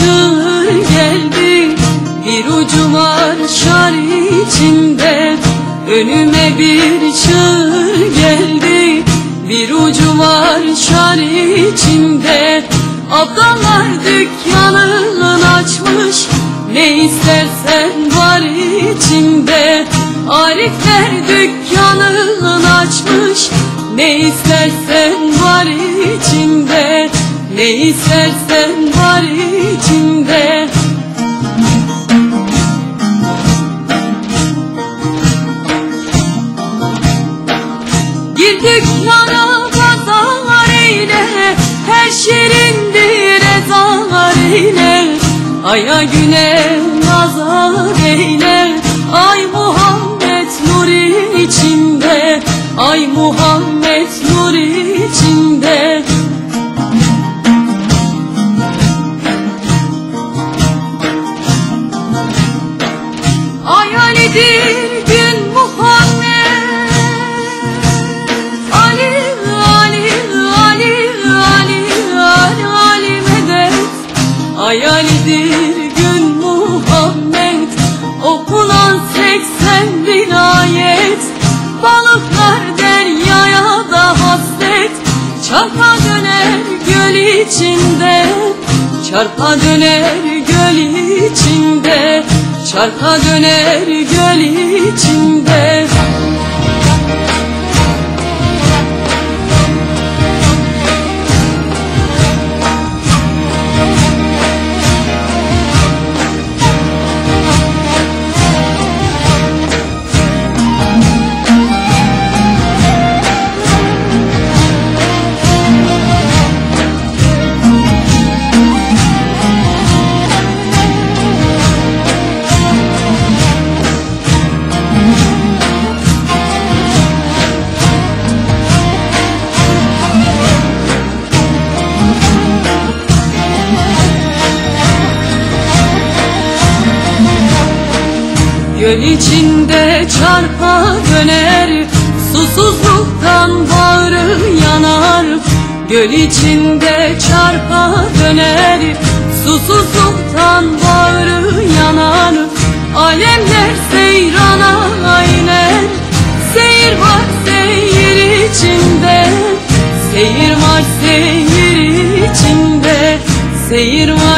çığır geldi Bir ucu var şar içinde. Önüme bir çığır geldi Bir ucu var şar içinde. Abdallar dükkanını açmış Ne istersen var içinde. Arifler dükkanını açmış Ne istersen var içinde Ne istersen var içinde Gir dükkana pazar eyle. Her şirindir ezar eyle. Aya güne nazar Hayalidir gün Muhammed? Okunan seksen bin ayet Balıklar deryaya da hasret. Çarpa döner göl içinde. Çarpa döner göl içinde. Çarpa döner göl içinde Göl içinde çarpa döner Susuzluktan bağrı yanar. Göl içinde çarpa döner Susuzluktan bağrı yanar. Alemler seyrana iner Seyir var seyir içinde. Seyir var seyir içinde Seyir var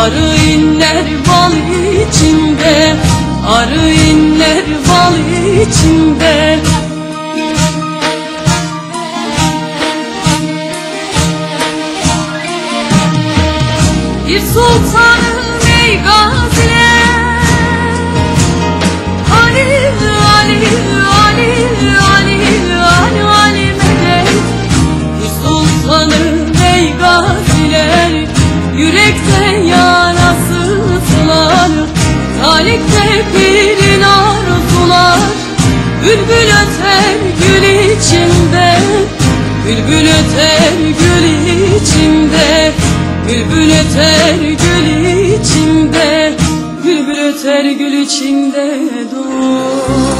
Arı inler bal içinde Arı inler bal içinde. Bir sultanım ey gaziler Ali, Ali, Ali, Ali, Ali, Ali medet Bir sultanım ey gaziler Yürekte Pirin arzular Bülbül öter gül içinde Bülbül öter gül içinde Bülbül öter gül içinde Bülbül öter gül içinde dur